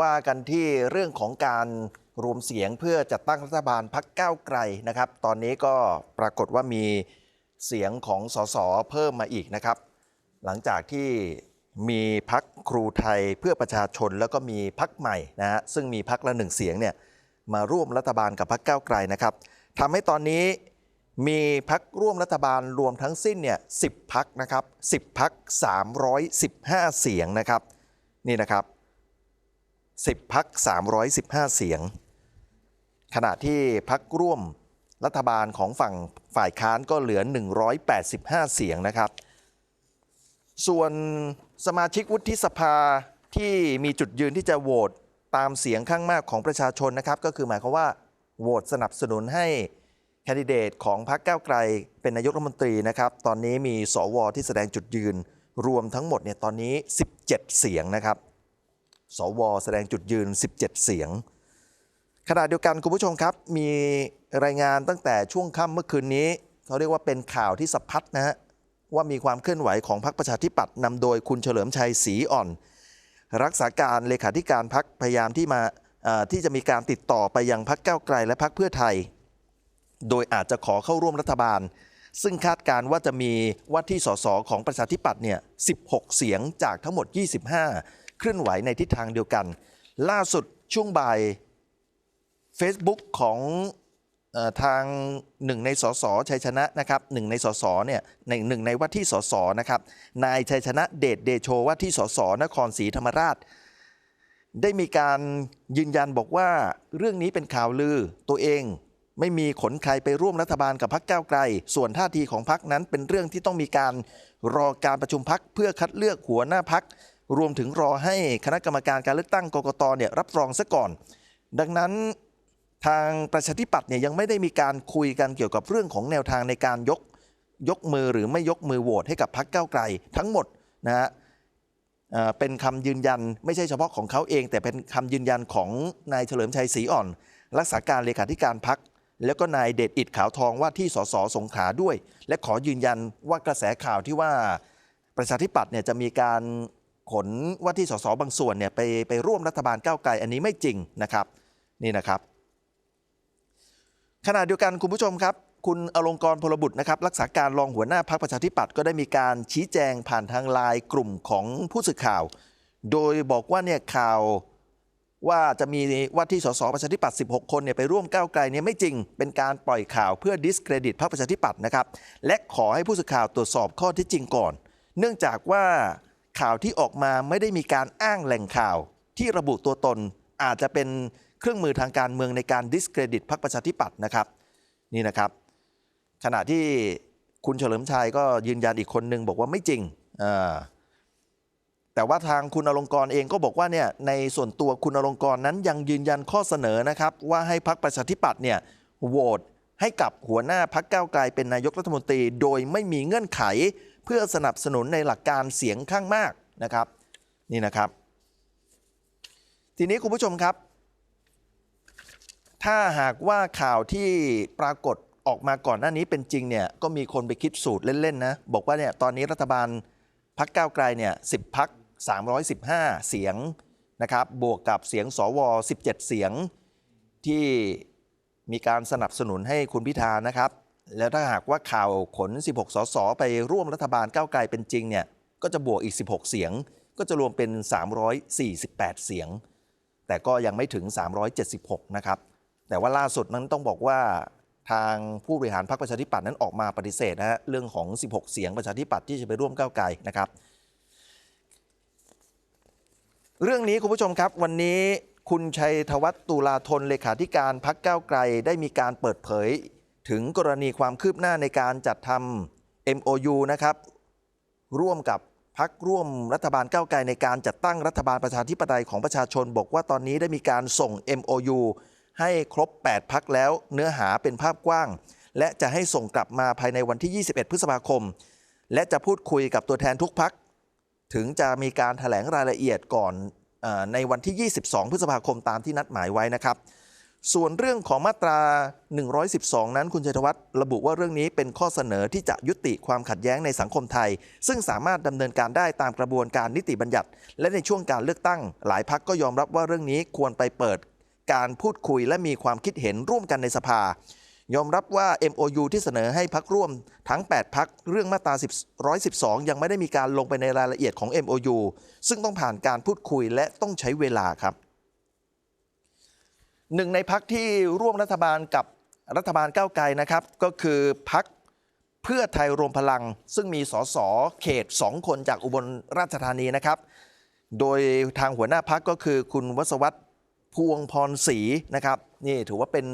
ว่ากันที่เรื่องของการรวมเสียงเพื่อจัดตั้งรัฐบาลพักก้าวไกลนะครับ ตอนนี้ก็ปรากฏว่ามีเสียงของสสเพิ่มมาอีกนะครับ หลังจากที่มีพักครูไทยเพื่อประชาชนแล้วก็มีพักใหม่นะฮะซึ่งมีพักละหนึ่งเสียงเนี่ยมาร่วมรัฐบาลกับพักก้าวไกลนะครับทำให้ตอนนี้มีพักร่วมรัฐบาลรวมทั้งสิ้นเนี่ยสิพักนะครับ10พัก315 เสียงนะครับ นี่นะครับ 10พัก315 เสียง ขณะที่พักร่วมรัฐบาลของฝั่งฝ่ายค้านก็เหลือ 185 เสียงนะครับ ส่วนสมาชิกวุฒิสภาที่มีจุดยืนที่จะโหวตตามเสียงข้างมากของประชาชนนะครับ ก็คือหมายความว่าโหวตสนับสนุนให้แคนดิเดตของพรรคก้าวไกลเป็นนายกรัฐมนตรีนะครับ ตอนนี้มีสวที่แสดงจุดยืนรวมทั้งหมดเนี่ยตอนนี้ 17 เสียงนะครับ สวแสดงจุดยืน 17 เสียง ขณะเดียวกันคุณผู้ชมครับมีรายงานตั้งแต่ช่วงค่ำเมื่อคืนนี้ เขาเรียกว่าเป็นข่าวที่สะพัดนะฮะว่ามีความเคลื่อนไหวของพรรคประชาธิปัตย์นำโดยคุณเฉลิมชัยศรีอ่อน รักษาการเลขาธิการพรรคพยายามที่มาที่จะมีการติดต่อไปยังพรรคก้าวไกลและพรรคเพื่อไทย โดยอาจจะขอเข้าร่วมรัฐบาล ซึ่งคาดการณ์ว่าจะมีว่าที่สสของประชาธิปัตย์เนี่ย16 เสียงจากทั้งหมด 25 เคลื่อนไหวในทิศทางเดียวกัน ล่าสุดช่วงบ่าย Facebook ของทางหนึ่งในสสชัยชนะนะครับหนึ่งในสสเนี่ยในหนึ่งในว่าที่สสนะครับนายชัยชนะเดชเดโชว่าที่สสนครศรีธรรมราช ได้มีการยืนยันบอกว่าเรื่องนี้เป็นข่าวลือตัวเองไม่มีขนใครไปร่วมรัฐบาลกับพรรคก้าวไกล ส่วนท่าทีของพรรคนั้นเป็นเรื่องที่ต้องมีการรอการประชุมพรรคเพื่อคัดเลือกหัวหน้าพร รวมถึงรอให้คณะกรรมการการเลือกตั้งกกตเนี่ยรับรองซะก่อน ดังนั้นทางประชาธิปัตย์เนี่ยยังไม่ได้มีการคุยกันเกี่ยวกับเรื่องของแนวทางในการยกยกมือหรือไม่ยกมือโหวตให้กับพรรคก้าวไกลทั้งหมดนะฮะเป็นคำยืนยันไม่ใช่เฉพาะของเขาเอง แต่เป็นคำยืนยันของนายเฉลิมชัยศรีอ่อน รักษาการเลขาธิการพรรคแล้วก็นายเดชอิดขาวทองว่าที่สสสงขลาด้วย และขอยืนยันว่ากระแสข่าวที่ว่าประชาธิปัตย์เนี่ยจะมีการ ขนว่าที่สสบางส่วนเนี่ยไปไปร่วมรัฐบาลก้าวไกลอันนี้ไม่จริงนะครับนี่นะครับ ขณะเดียวกันคุณผู้ชมครับ คุณอลงกรพลบุตรนะครับรักษาการรองหัวหน้าพรรคประชาธิปัตย์ก็ได้มีการชี้แจงผ่านทางไลน์กลุ่มของผู้สื่อข่าว โดยบอกว่าเนี่ยข่าวว่าจะมีว่าที่สสประชาธิปัตย์ 16 คนเนี่ยไปร่วมก้าวไกลเนี่ยไม่จริง เป็นการปล่อยข่าวเพื่อดิสเครดิตพรรคประชาธิปัตย์นะครับ และขอให้ผู้สื่อข่าวตรวจสอบข้อที่จริงก่อน เนื่องจากว่า ข่าวที่ออกมาไม่ได้มีการอ้างแหล่งข่าว ที่ระบุตัวตนอาจจะเป็นเครื่องมือทางการเมืองในการดิสเครดิตพรรคประชาธิปัตย์นะครับนี่นะครับ ขณะที่คุณเฉลิมชัยก็ยืนยันอีกคนนึงบอกว่าไม่จริงแต่ว่าทางคุณอลงกรเองก็บอกว่าเนี่ยในส่วนตัวคุณอลงกรนั้นยังยืนยันข้อเสนอนะครับ ว่าให้พรรคประชาธิปัตย์เนี่ยโหวตให้กับหัวหน้าพรรคก้าวไกลเป็นนายกรัฐมนตรี โดยไม่มีเงื่อนไข เพื่อสนับสนุนในหลักการเสียงข้างมากนะครับนี่นะครับ ทีนี้คุณผู้ชมครับ ถ้าหากว่าข่าวที่ปรากฏออกมาก่อนหน้านี้เป็นจริงเนี่ยก็มีคนไปคิดสูตรเล่นๆนะบอกว่าเนี่ยตอนนี้รัฐบาลพักก้าวไกลเนี่ยสิบพัก315 เสียงนะครับบวกกับเสียงสว 17 เสียงที่มีการสนับสนุนให้คุณพิธานะครับ แล้วถ้าหากว่าข่าวขน 16 สส ไปร่วมรัฐบาลก้าวไกลเป็นจริงเนี่ยก็จะบวกอีก 16 เสียง ก็จะรวมเป็น 348 เสียง แต่ก็ยังไม่ถึง 376 นะครับ แต่ว่าล่าสุดนั้นต้องบอกว่าทางผู้บริหารพรรคประชาธิปัตย์นั้นออกมาปฏิเสธนะฮะเรื่องของ 16 เสียงประชาธิปัตย์ที่จะไปร่วมก้าวไกลนะครับ เรื่องนี้คุณผู้ชมครับวันนี้คุณชัยธวัฒน์ตุลาธนเลขาธิการพักก้าวไกล ได้มีการเปิดเผย ถึงกรณีความคืบหน้าในการจัดทำ MOU นะครับ ร่วมกับพักร่วมรัฐบาลก้าวไกลในการจัดตั้งรัฐบาลประชาธิปไตยของประชาชน บอกว่าตอนนี้ได้มีการส่ง MOU ให้ครบ 8 พักแล้วเนื้อหาเป็นภาพกว้าง และจะให้ส่งกลับมาภายในวันที่ 21 พฤษภาคม และจะพูดคุยกับตัวแทนทุกพัก ถึงจะมีการถแถลงรายละเอียดก่อนอในวันที่ 22 พฤษภาคมตามที่นัดหมายไว้นะครับ ส่วนเรื่องของมาตรา 112 นั้นคุณชัยธวัฒน์ระบุว่าเรื่องนี้เป็นข้อเสนอที่จะยุติความขัดแย้งในสังคมไทย ซึ่งสามารถดำเนินการได้ตามกระบวนการนิติบัญญัติ และในช่วงการเลือกตั้ง หลายพักก็ยอมรับว่าเรื่องนี้ควรไปเปิด การพูดคุยและมีความคิดเห็นร่วมกันในสภา ยอมรับว่า MOU ที่เสนอให้พักร่วม ทั้ง 8 พักเรื่องมาตรา10 112 ยังไม่ได้มีการลงไปในรายละเอียดของ MOU ซึ่งต้องผ่านการพูดคุยและต้องใช้เวลาครับ หนึ่งในพักที่ร่วมรัฐบาลกับรัฐบาลก้าวไกลนะครับ ก็คือพักเพื่อไทยรวมพลัง ซึ่งมีสสเขต 2 คนจากอุบลราชธานีนะครับ โดยทางหัวหน้าพักก็คือคุณวศวัตรพวงพรศรีนะครับนี่ถือว่าเป็น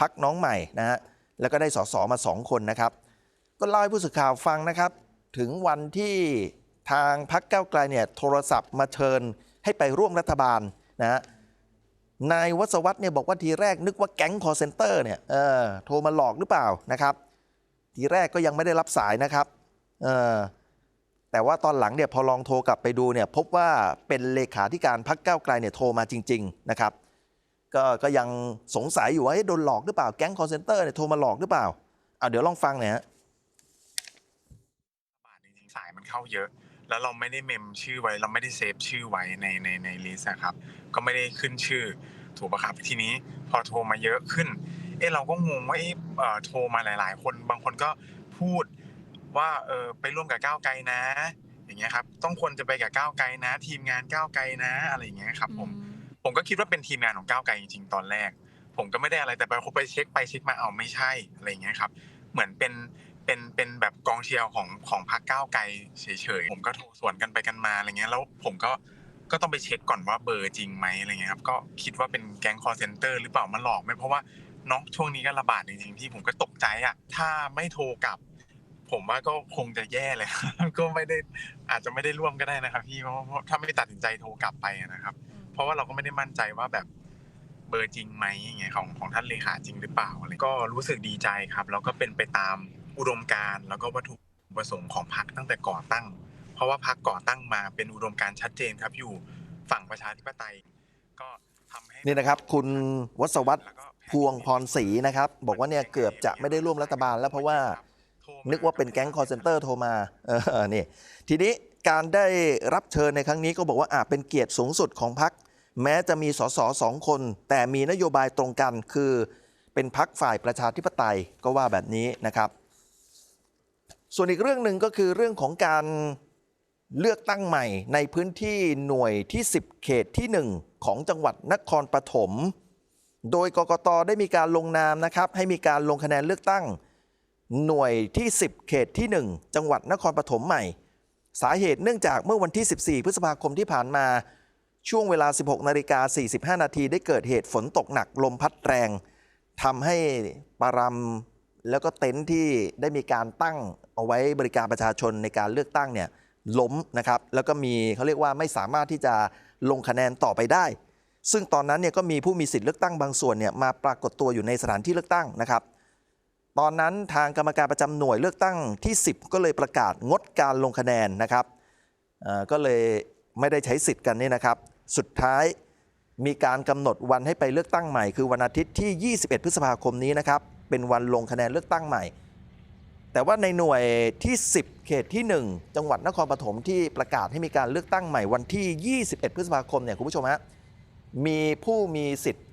พักน้องใหม่นะฮะแล้วก็ได้สสมาสองคนนะครับ ก็เล่าให้ผู้สื่อข่าวฟังนะครับ ถึงวันที่ทางพักเก้าไกลเนี่ยโทรศัพท์มาเชิญให้ไปร่วมรัฐบาลนะฮะ นายวัศวัตรเนี่ยบอกว่าทีแรกนึกว่าแก๊งคอร์เซนเตอร์เนี่ยเออโทรมาหลอกหรือเปล่านะครับ ทีแรกก็ยังไม่ได้รับสายนะครับเออแต่ว่าตอนหลังเนี่ยพอลองโทรกลับไปดูเนี่ยพบว่าเป็นเลขาธิการพักก้าวไกลเนี่ยโทรมาจริง ๆ นะครับ ก็ก็ยังสงสัยอยู่ว่าโดนหลอกหรือเปล่าแก๊งคอร์เซนเตอร์เนี่ยโทรมาหลอกหรือเปล่าเอาเดี๋ยวลองฟังหน่อยฮะบาทจริงๆสายมันเข้าเยอะ แล้วเราไม่ได้เมมชื่อไว้ เราไม่ได้เซฟชื่อไว้ในในในลิสต์อะครับ ก็ไม่ได้ขึ้นชื่อถูกปะครับทีนี้พอโทรมาเยอะขึ้น เอะเราก็งงว่าเอะเอ่อโทรมาหลาย ๆ คนบางคนก็พูดว่าเออไปร่วมกับก้าวไกลนะ อย่างเงี้ยครับ ต้องควรจะไปกับก้าวไกลนะ ทีมงานก้าวไกลนะ อะไรอย่างเงี้ยครับ ผมผมก็คิดว่าเป็นทีมงานของก้าวไกลจริง ๆ ตอนแรก ผมก็ไม่ได้อะไรแต่ไปไปเช็คไปเช็คมาเอาไม่ใช่อะไรอย่างเงี้ยครับ เหมือนเป็น เป็นเป็นแบบกองเชียร์ของของพรรคก้าวไกลเฉยๆผมก็โทรสวนกันไปกันมาอะไรเงี้ยแล้วผมก็ก็ต้องไปเช็คก่อนว่าเบอร์จริงไหมอะไรเงี้ยครับก็คิดว่าเป็นแก๊งคอร์เซนเตอร์หรือเปล่ามาหลอกไหมเพราะว่าเน้องช่วงนี้ก็ระบาดจริงๆที่ผมก็ตกใจอะถ้าไม่โทรกลับ ผมว่าก็คงจะแย่เลยก็ไม่ได้อาจจะไม่ได้ร่วมก็ได้นะครับพี่เพราะเพราะถ้าไม่ตัดสินใจโทรกลับไปอะนะครับ เพราะว่าเราก็ไม่ได้มั่นใจว่าแบบเบอร์จริงไหมอย่างเงี้ยของของท่านเลขาจริงหรือเปล่าอะไรก็รู้สึกดีใจครับแล้วก็เป็นไปตาม อุดมการแล้วก็วัตถุประสงค์ของพรรคตั้งแต่ก่อตั้ง เพราะว่าพรรคก่อตั้งมาเป็นอุดมการชัดเจนครับอยู่ฝั่งประชาธิปไตย ก็ทำให้นี่นะครับ คุณวัศวัตรพวงพรศรีนะครับ บอกว่าเนี่ยเกือบจะไม่ได้ร่วมรัฐบาลแล้วเพราะว่านึกว่าเป็นแก๊งคอร์เซนเตอร์โทรมาเออนี่ทีนี้การได้รับเชิญในครั้งนี้ก็บอกว่าอาจเป็นเกียรติสูงสุดของพักแม้จะมีสสสองคน แต่มีนโยบายตรงกันคือเป็นพักฝ่ายประชาธิปไตยก็ว่าแบบนี้นะครับ ส่วนอีกเรื่องหนึ่งก็คือเรื่องของการเลือกตั้งใหม่ในพื้นที่หน่วยที่ 10 เขตที่ 1 ของจังหวัดนครปฐม โดยกกตได้มีการลงนามนะครับ ให้มีการลงคะแนนเลือกตั้ง หน่วยที่ 10 เขตที่ 1 จังหวัดนครปฐมใหม่ สาเหตุเนื่องจากเมื่อวันที่ 14 พฤษภาคมที่ผ่านมา ช่วงเวลา 16นาฬิกา45 นาทีได้เกิดเหตุฝนตกหนักลมพัดแรงทำให้ปารำแล้วก็เต็นท์ที่ได้มีการตั้ง เอาไว้บริการประชาชนในการเลือกตั้งเนี่ยล้มนะครับ แล้วก็มีเขาเรียกว่าไม่สามารถที่จะลงคะแนนต่อไปได้ ซึ่งตอนนั้นเนี่ยก็มีผู้มีสิทธิ์เลือกตั้งบางส่วนเนี่ยมาปรากฏตัวอยู่ในสถานที่เลือกตั้งนะครับ ตอนนั้นทางกรรมการประจำหน่วยเลือกตั้งที่ 10 ก็เลยประกาศงดการลงคะแนนนะครับก็เลยไม่ได้ใช้สิทธิ์กันนี่นะครับ สุดท้ายมีการกำหนดวันให้ไปเลือกตั้งใหม่ คือวันอาทิตย์ที่ 21 พฤษภาคมนี้นะครับ เป็นวันลงคะแนนเลือกตั้งใหม่ แต่ว่าในหน่วยที่ 10 เขตที่ 1 จังหวัดนครปฐมที่ประกาศให้มีการเลือกตั้งใหม่วันที่ 21 พฤษภาคมเนี่ยคุณผู้ชมฮะมีผู้มีสิทธิ์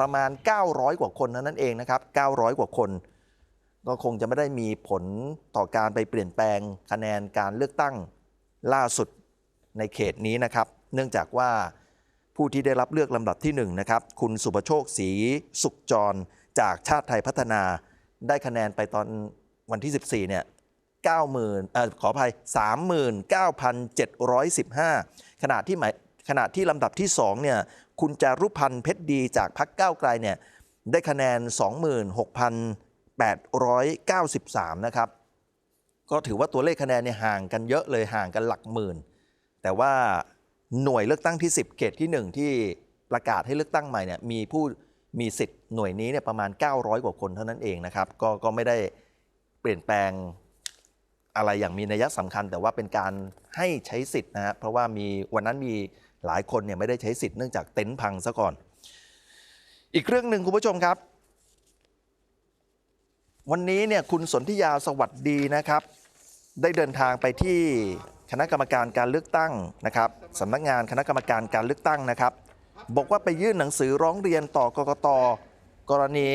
ประมาณ 900 กว่าคนเท่านั้นเองนะครับ 900 กว่าคน ก็คงจะไม่ได้มีผลต่อการไปเปลี่ยนแปลงคะแนนการเลือกตั้งล่าสุดในเขตนี้นะครับ เนื่องจากว่าผู้ที่ได้รับเลือกลำดับที่1นะครับคุณสุประโชคศรีสุขจรจากชาติไทยพัฒนาได้คะแนนไปตอน วันที่ 14 เนี่ย90,000เอ่อขออภัย 39,715 ขณะที่หมายขณะที่ลำดับที่ 2 เนี่ย คุณจารุพันธ์เพชรดีจากพรรคก้าวไกลเนี่ย ได้คะแนน 26,893 นะครับ ก็ถือว่าตัวเลขคะแนนเนี่ยห่างกันเยอะเลยห่างกันหลักหมื่น แต่ว่าหน่วยเลือกตั้งที่ 10 เขตที่ 1 ที่ประกาศให้เลือกตั้งใหม่เนี่ยมีผู้มีสิทธิ์หน่วยนี้เนี่ยประมาณ 900 กว่าคนเท่านั้นเองนะครับ ก็ก็ไม่ได้ เปลี่ยนแปลงอะไรอย่างมีนัยสำคัญ แต่ว่าเป็นการให้ใช้สิทธิ์นะฮะเพราะว่ามีวันนั้นมีหลายคนเนี่ยไม่ได้ใช้สิทธิ์เนื่องจากเต็นท์พังซะก่อน อีกเรื่องหนึ่งคุณผู้ชมครับ วันนี้เนี่ยคุณสนธิยาสวัสดีนะครับ ได้เดินทางไปที่คณะกรรมการการเลือกตั้งนะครับสำนักงานคณะกรรมการการเลือกตั้งนะครับ บอกว่าไปยื่นหนังสือร้องเรียนต่อกกตกรณี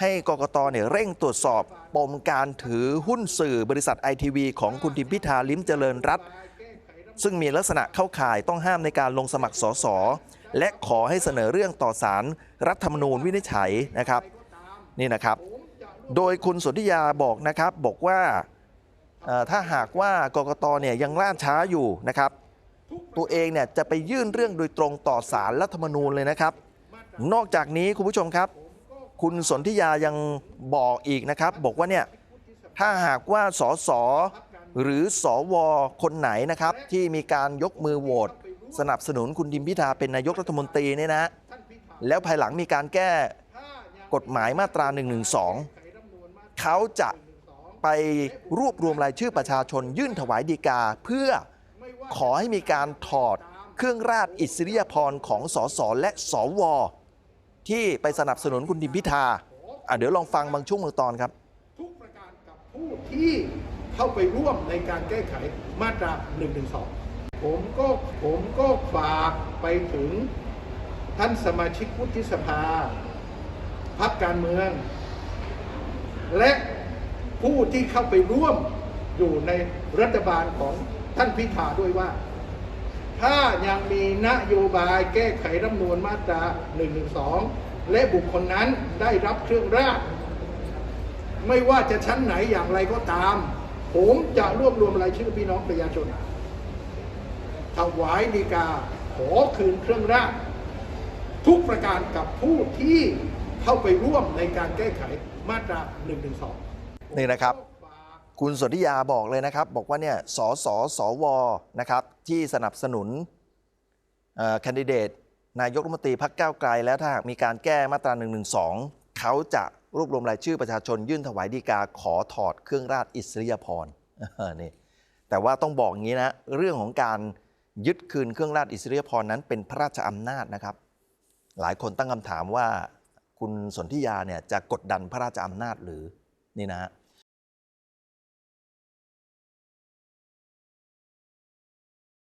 ให้กกตเนี่ยเร่งตรวจสอบ ปมการถือหุ้นสื่อบริษัทไอทีวีของคุณทิมพิธาลิ้มเจริญรัตซึ่งมีลักษณะเข้าข่ายต้องห้ามในการลงสมัครสสและขอให้เสนอเรื่องต่อสารรัฐธรรมนูญวินิจฉัยนะครับนี่นะครับ โดยคุณสนธิยาบอกนะครับบอกว่าถ้าหากว่ากกตเนี่ยยังล่าช้าอยู่นะครับ ตัวเองเนี่ยจะไปยื่นเรื่องโดยตรงต่อสารรัฐธรรมนูญเลยนะครับ นอกจากนี้คุณผู้ชมครับ คุณสนธิยายังบอกอีกนะครับ บอกว่าเนี่ยถ้าหากว่าสสหรือสวคนไหนนะครับ ที่มีการยกมือโหวตสนับสนุนคุณทิมพิธาเป็นนายกรัฐมนตรีเนี่ยนะแล้วภายหลังมีการแก้กฎหมายมาตรา112เขาจะไปรวบรวมรายชื่อประชาชนยื่นถวายดีกา เพื่อขอให้มีการถอดเครื่องราชอิสริยาภรของสสและสว ที่ไปสนับสนุนคุณทิมพิธาอะเดี๋ยวลองฟังบางช่วงบางตอนครับ ทุกประการกับผู้ที่เข้าไปร่วมในการแก้ไขมาตรา112ผมก็ผมก็ฝากไปถึงท่านสมาชิกวุฒิสภาพักการเมือง และผู้ที่เข้าไปร่วมอยู่ในรัฐบาลของท่านพิธาด้วยว่า ถ้ายังมีนโยบายแก้ไขรัฐมนูญมาตรา 112 และบุคคลนั้นได้รับเครื่องราชไม่ว่าจะชั้นไหนอย่างไรก็ตาม ผมจะรวบรวมรายชื่อพี่น้องประชาชนถวายดีกาขอคืนเครื่องราชทุกประการกับผู้ที่เข้าไปร่วมในการแก้ไขมาตรา 112 นี่นะครับ คุณสนธิยาบอกเลยนะครับ บอกว่าเนี่ยสสสวนะครับที่สนับสนุนแคนดิเดตนายกรัฐมนตรีพักก้าวไกล แล้วถ้าหากมีการแก้มาตรา1นึเขาจะรวบรวมรายชื่อประชาชนยื่นถวายดีกาขอถอดเครื่องราชอิสริยาภรณ์นี่แต่ว่าต้องบอกอย่างนี้นะ เรื่องของการยึดคืนเครื่องราชอิสริยาภรณ์นั้นเป็นพระราชอำนาจนะครับ หลายคนตั้งคำถามว่าคุณสนธิยาเนี่ยจะกดดันพระราชอำนาจหรือนี่นะฮะ